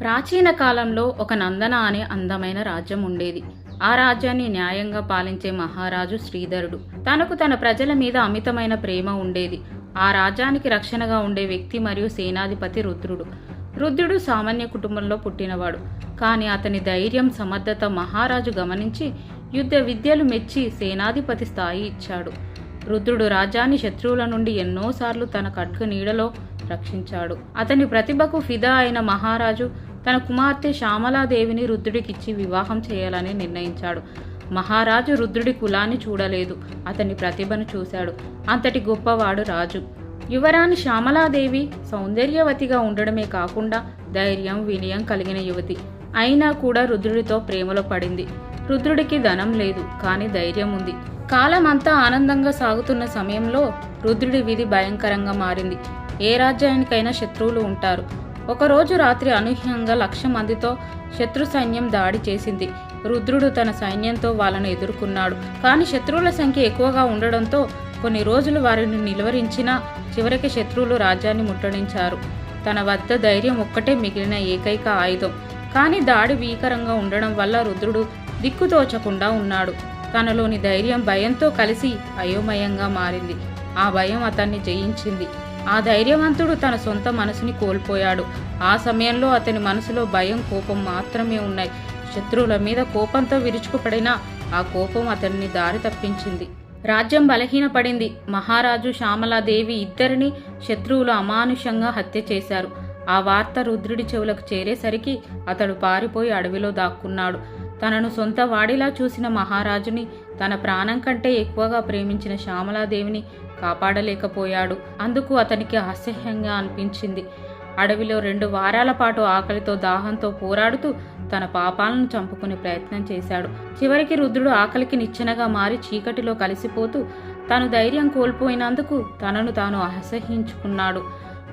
ప్రాచీన కాలంలో ఒక నందన అనే అందమైన రాజ్యం ఉండేది. ఆ రాజ్యాన్ని న్యాయంగా పాలించే మహారాజు శ్రీధరుడు. తనకు తన ప్రజల మీద అమితమైన ప్రేమ ఉండేది. ఆ రాజ్యానికి రక్షణగా ఉండే వ్యక్తి మరియు సేనాధిపతి రుద్రుడు. రుద్రుడు సామాన్య కుటుంబంలో పుట్టినవాడు. కానీ అతని ధైర్యం సమర్థత మహారాజు గమనించి యుద్ధ విద్యలు మెచ్చి సేనాధిపతి స్థాయి ఇచ్చాడు. రుద్రుడు రాజ్యాన్ని శత్రువుల నుండి ఎన్నోసార్లు తన కట్కు నీడలో రక్షించాడు. అతని ప్రతిభకు ఫిదా అయిన మహారాజు తన కుమార్తె శ్యామలాదేవిని రుద్రుడికిచ్చి వివాహం చేయాలని నిర్ణయించాడు. మహారాజు రుద్రుడి కులాన్ని చూడలేదు. అతని ప్రతిభను చూశాడు. అంతటి గొప్పవాడు రాజు. యువరాణి శ్యామలాదేవి సౌందర్యవతిగా ఉండడమే కాకుండా ధైర్యం వినయం కలిగిన యువతి. అయినా కూడా రుద్రుడితో ప్రేమలో పడింది. రుద్రుడికి ధనం లేదు కానీ ధైర్యం ఉంది. కాలం అంతా ఆనందంగా సాగుతున్న సమయంలో రుద్రుడి విధి భయంకరంగా మారింది. ఏ రాజ్యానికైనా శత్రువులు ఉంటారు. ఒకరోజు రాత్రి అనూహ్యంగా లక్ష మందితో శత్రు సైన్యం దాడి చేసింది. రుద్రుడు తన సైన్యంతో వాళ్ళను ఎదుర్కొన్నాడు. కానీ శత్రువుల సంఖ్య ఎక్కువగా ఉండడంతో కొన్ని రోజులు వారిని నిలువరించినా చివరికి శత్రువులు రాజ్యాన్ని ముట్టడించారు. తన వద్ద ధైర్యం ఒక్కటే మిగిలిన ఏకైక ఆయుధం. కానీ దాడి భీకరంగా ఉండడం వల్ల రుద్రుడు దిక్కుతోచకుండా ఉన్నాడు. తనలోని ధైర్యం భయంతో కలిసి అయోమయంగా మారింది. ఆ భయం అతన్ని జయించింది. ఆ ధైర్యవంతుడు తన సొంత మనసుని కోల్పోయాడు. ఆ సమయంలో అతని మనసులో భయం కోపం మాత్రమే ఉన్నాయి. శత్రువుల మీద కోపంతో విరుచుకుపడినా ఆ కోపం అతన్ని దారి తప్పించింది. రాజ్యం బలహీనపడింది. మహారాజు శ్యామలాదేవి ఇద్దరిని శత్రువులు అమానుషంగా హత్య చేశారు. ఆ వార్త రుద్రుడి చెవులకు చేరేసరికి అతడు పారిపోయి అడవిలో దాక్కున్నాడు. తనను సొంత వాడిలా చూసిన మహారాజుని తన ప్రాణం కంటే ఎక్కువగా ప్రేమించిన శ్యామలాదేవిని కాపాడలేకపోయాడు. అందుకు అతనికి అసహ్యంగా అనిపించింది. అడవిలో రెండు వారాల పాటు ఆకలితో దాహంతో పోరాడుతూ తన పాపాలను చంపుకునే ప్రయత్నం చేశాడు. చివరికి రుద్రుడు ఆకలికి నిచ్చెనగా మారి చీకటిలో కలిసిపోతూ తను ధైర్యం కోల్పోయినందుకు తనను తాను అసహ్యించుకున్నాడు.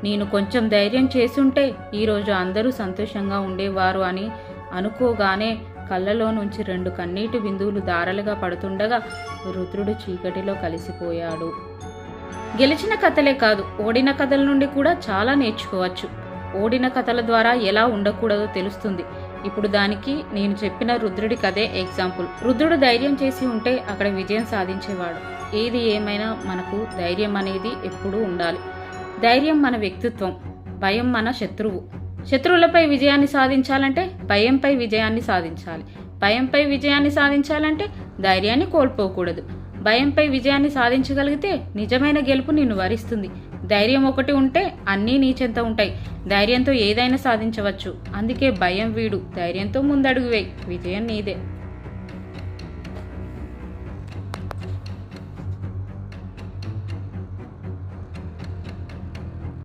నేను కొంచెం ధైర్యం చేసుంటే ఈరోజు అందరూ సంతోషంగా ఉండేవారు అని అనుకోగానే కళ్ళలో నుంచి రెండు కన్నీటి బిందువులు దారలుగా పడుతుండగా రుద్రుడు చీకటిలో కలిసిపోయాడు. గెలిచిన కథలే కాదు ఓడిన కథల నుండి కూడా చాలా నేర్చుకోవచ్చు. ఓడిన కథల ద్వారా ఎలా ఉండకూడదో తెలుస్తుంది. ఇప్పుడు దానికి నేను చెప్పిన రుద్రుడి కథే ఎగ్జాంపుల్. రుద్రుడు ధైర్యం చేసి ఉంటే అక్కడ విజయం సాధించేవాడు. ఏది ఏమైనా మనకు ధైర్యం అనేది ఎప్పుడూ ఉండాలి. ధైర్యం మన వ్యక్తిత్వం భయం మన శత్రువు. శత్రువులపై విజయాన్ని సాధించాలంటే భయంపై విజయాన్ని సాధించాలి. భయంపై విజయాన్ని సాధించాలంటే ధైర్యాన్ని కోల్పోకూడదు. భయంపై విజయాన్ని సాధించగలిగితే నిజమైన గెలుపు నిన్ను వరిస్తుంది. ధైర్యం ఒకటి ఉంటే అన్నీ నీచెంత ఉంటాయి. ధైర్యంతో ఏదైనా సాధించవచ్చు. అందుకే భయం వీడు. ధైర్యంతో ముందడుగు వేయి. విజయం నీదే.